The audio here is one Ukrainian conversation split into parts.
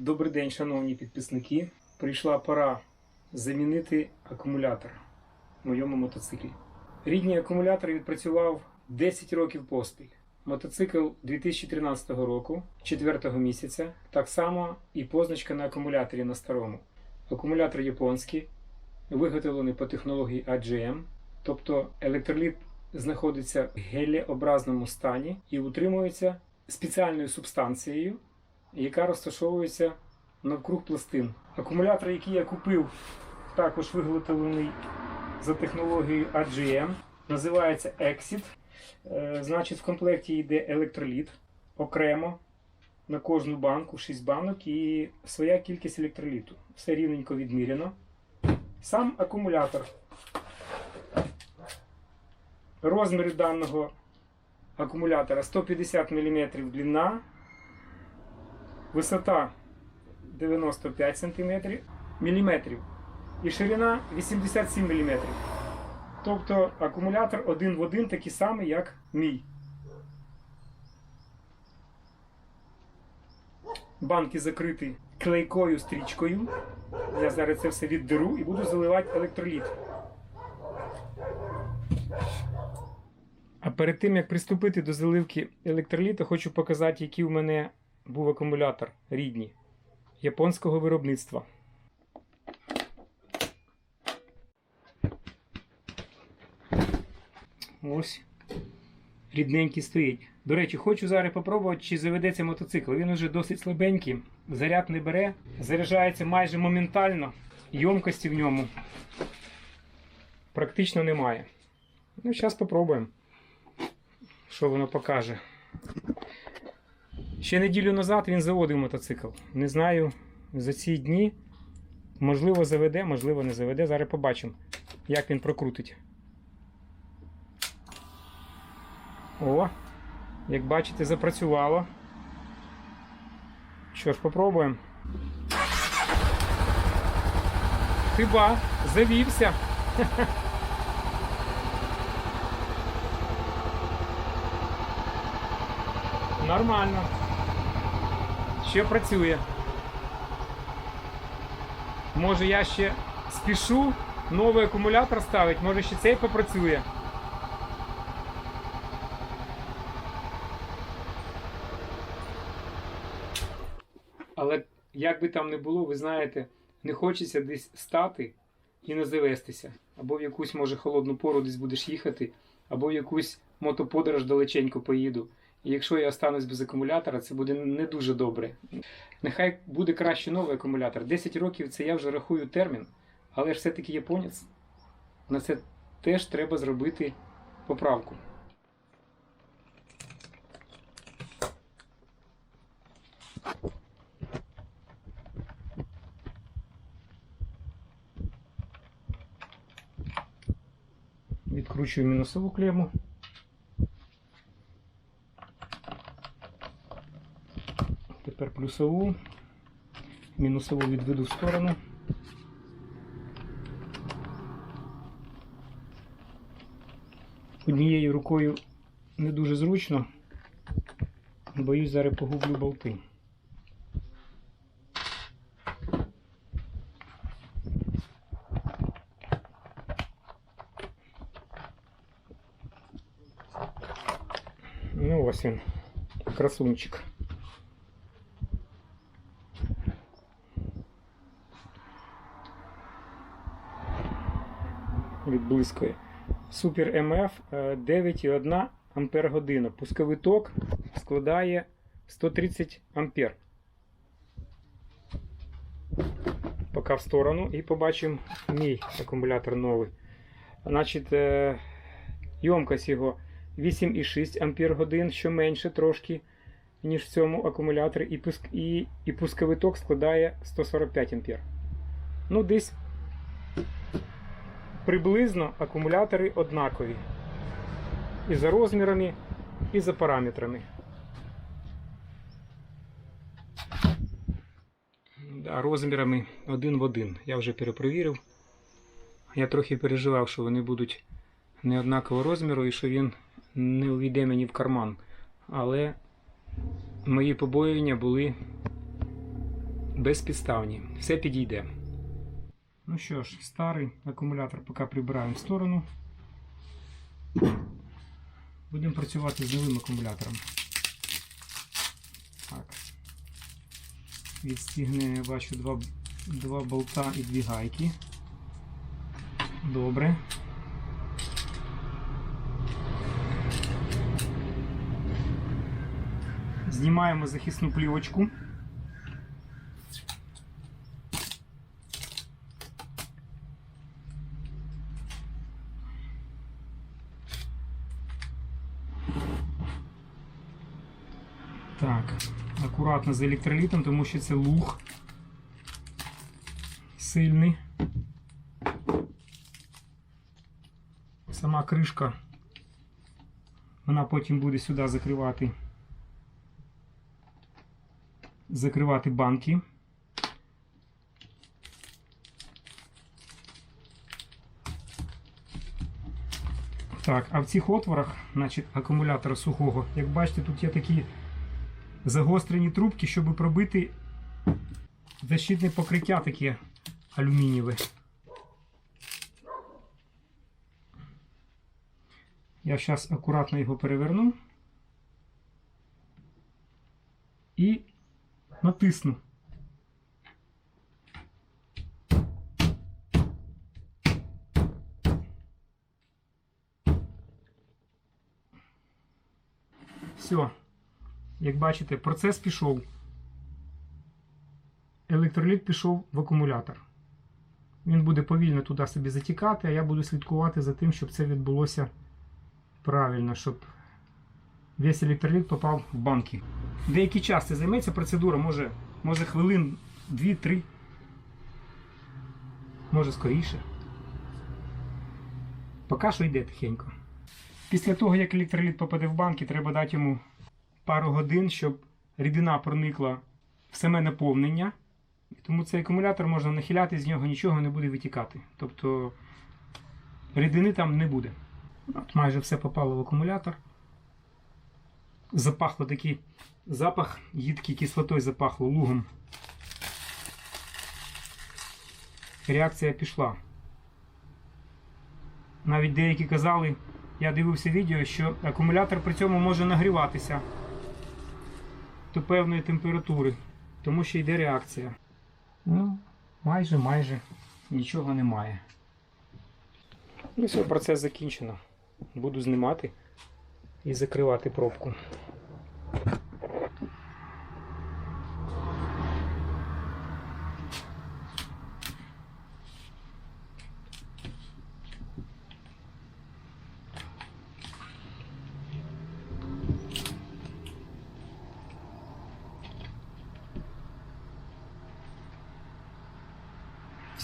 Добрий день, шановні підписники. Прийшла пора замінити акумулятор в моєму мотоциклі. Рідний акумулятор відпрацював 10 років поспіль. Мотоцикл 2013 року, 4 місяця, так само і позначка на акумуляторі на старому. Акумулятор японський, виготовлений по технології AGM, тобто електроліт знаходиться в гелеобразному стані і утримується спеціальною субстанцією, яка розташовується навкруг пластин. Акумулятор, який я купив, також виготовлений за технологією AGM, називається Exit. Е, Значить, в комплекті йде електроліт окремо на кожну банку, 6 банок і своя кількість електроліту. Все рівненько відміряно. Сам акумулятор. Розміри даного акумулятора 150 мм длина, висота 95 см, міліметрів і ширина 87 мм. Тобто акумулятор один в один такий самий, як мій. Банки закриті клейкою стрічкою. Я зараз це все віддеру і буду заливати електроліт. А перед тим як приступити до заливки електроліту, хочу показати, який у мене був акумулятор рідний японського виробництва. Ось рідненький стоїть. До речі, хочу зараз попробувати, чи заведеться мотоцикл. Він уже досить слабенький, заряд не бере, заряджається майже моментально, йомкості в ньому практично немає. Ну, зараз спробуємо, що воно покаже. Ще неділю назад він заводив мотоцикл. Не знаю за ці дні. Можливо, заведе, можливо, не заведе. Зараз побачимо, як він прокрутить. О, як бачите, запрацювало. Що ж, попробуємо. Хіба завівся. Нормально. Ще працює. Може я ще спішу новий акумулятор ставити, може ще цей попрацює. Але як би там не було, ви знаєте, не хочеться десь стати і не завестися. Або в якусь, може, холодну пору десь будеш їхати, або в якусь мотоподорож далеченько поїду. І якщо я останусь без акумулятора, це буде не дуже добре. Нехай буде краще новий акумулятор. 10 років це я вже рахую термін, але ж все-таки японець. На це теж треба зробити поправку. Відкручую мінусову клему. Тепер плюсову, мінусову відведу в сторону. Однією рукою не дуже зручно. Боюсь, зараз погублю болти. Ну, ось він, красунчик. Відблискує. Супер МФ 9,1 Ампер година. Пусковий складає 130 Ампер. Поки в сторону і побачимо мій акумулятор новий. Значить, е, ємкость його 8,6 Ампер годин, що менше трошки, ніж в цьому акумуляторі, і, пуск, і, і пусковий складає 145 Ампер. Ну, десь приблизно акумулятори однакові. І за розмірами, і за параметрами. Розмірами один в один. Я вже перепровірив. Я трохи переживав, що вони будуть не однакового розміру і що він не увійде мені в карман. Але мої побоювання були безпідставні. Все підійде. Ну що ж, старий акумулятор поки прибираємо в сторону. Будемо працювати з новим акумулятором. Так. Відстігне, я бачу, два, два болта і дві гайки. Добре. Знімаємо захисну плівочку. Так, акуратно з електролітом, тому що це луг сильний. Сама кришка, вона потім буде сюди закривати, закривати банки. Так, а в цих отворах, значить, акумулятора сухого, як бачите, тут є такі загострені трубки, щоб пробити защитне покриття таке алюмінієве. Я зараз акуратно його переверну і натисну. Все. Як бачите, процес пішов. Електроліт пішов в акумулятор. Він буде повільно туди собі затікати, а я буду слідкувати за тим, щоб це відбулося правильно, щоб весь електроліт попав в банки. Деякий час це займеться процедура, може, може хвилин 2-3, може скоріше. Поки що йде тихенько. Після того, як електроліт попаде в банки, треба дати йому пару годин, щоб рідина проникла в саме наповнення. Тому цей акумулятор можна нахиляти, з нього нічого не буде витікати. Тобто рідини там не буде. От майже все попало в акумулятор. Запахло такий запах, їдкий кислотою запахло лугом. Реакція пішла. Навіть деякі казали, я дивився відео, що акумулятор при цьому може нагріватися до певної температури, тому що йде реакція. Ну, майже майже нічого немає. Ну все, процес закінчено. Буду знімати і закривати пробку.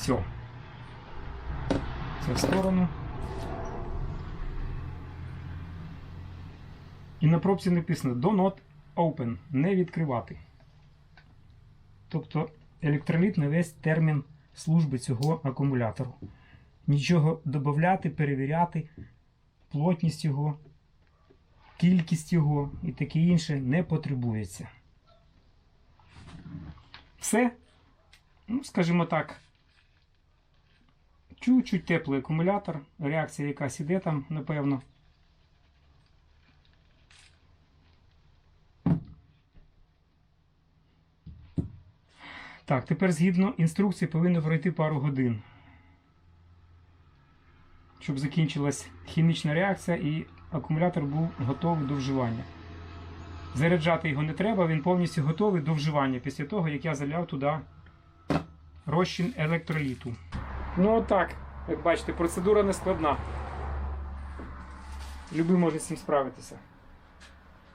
Все. Це в сторону. І на пробці написано Do not open. Не відкривати. Тобто електроліт на весь термін служби цього акумулятору. Нічого додати, перевіряти, плотність його, кількість його і таке інше не потребується. Все, ну, скажімо так, чуть-чуть теплий акумулятор, реакція якась іде там, напевно. Так, тепер згідно інструкції повинно пройти пару годин, щоб закінчилась хімічна реакція і акумулятор був готовий до вживання. Заряджати його не треба, він повністю готовий до вживання після того, як я заляв туди розчин електроліту. Ну отак, як бачите, процедура не складна. Любий може з цим справитися.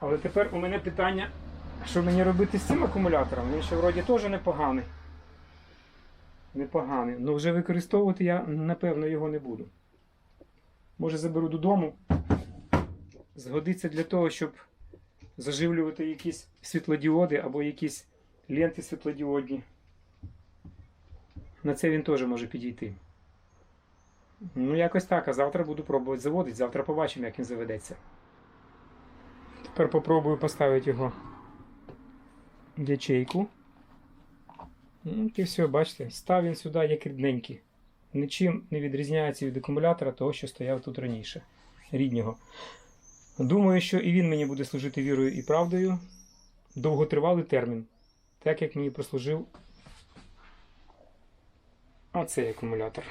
Але тепер у мене питання, що мені робити з цим акумулятором? Він ще вроді теж непоганий. Непоганий. Ну вже використовувати я, напевно, його не буду. Може заберу додому. Згодиться для того, щоб заживлювати якісь світлодіоди або якісь ленти світлодіодні. На це він теж може підійти. Ну, якось так. А завтра буду пробувати заводити. Завтра побачимо, як він заведеться. Тепер попробую поставити його в ячейку. Ну, І все, бачите, став він сюди як рідненький. Нічим не відрізняється від акумулятора того, що стояв тут раніше, ріднього. Думаю, що і він мені буде служити вірою і правдою довготривалий термін, так як мені прослужив оцей акумулятор.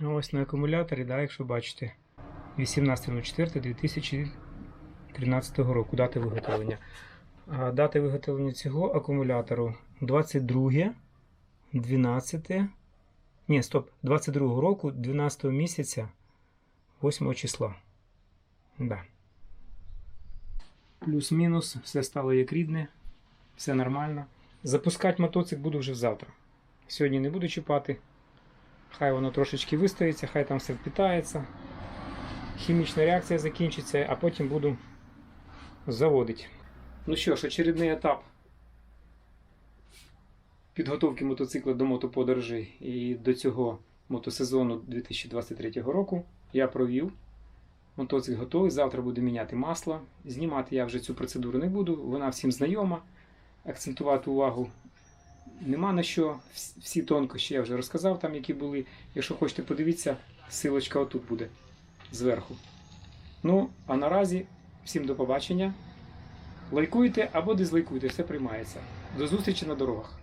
Ось на акумуляторі, да, якщо бачите, 18.04.2013 року дати виготовлення. А дата виготовлення цього акумулятору 22, 12, ні, стоп, 22 року, 12 місяця, 8 числа. Да. Плюс-мінус, все стало як рідне, все нормально. Запускати мотоцикл буду вже завтра. Сьогодні не буду чіпати. Хай воно трошечки вистоїться, хай там все впитається. Хімічна реакція закінчиться, а потім буду заводити. Ну що ж, очередний етап підготовки мотоцикла до мотоподорожей і до цього мотосезону 2023 року я провів. Мотоцикл готовий. Завтра буду міняти масло. Знімати я вже цю процедуру не буду, вона всім знайома. Акцентувати увагу нема на що. Вс- Всі тонкощі я вже розказав, там які були. Якщо хочете подивіться, силочка отут буде зверху. Ну, а наразі всім до побачення. Лайкуйте або дизлайкуйте, все приймається. До зустрічі на дорогах.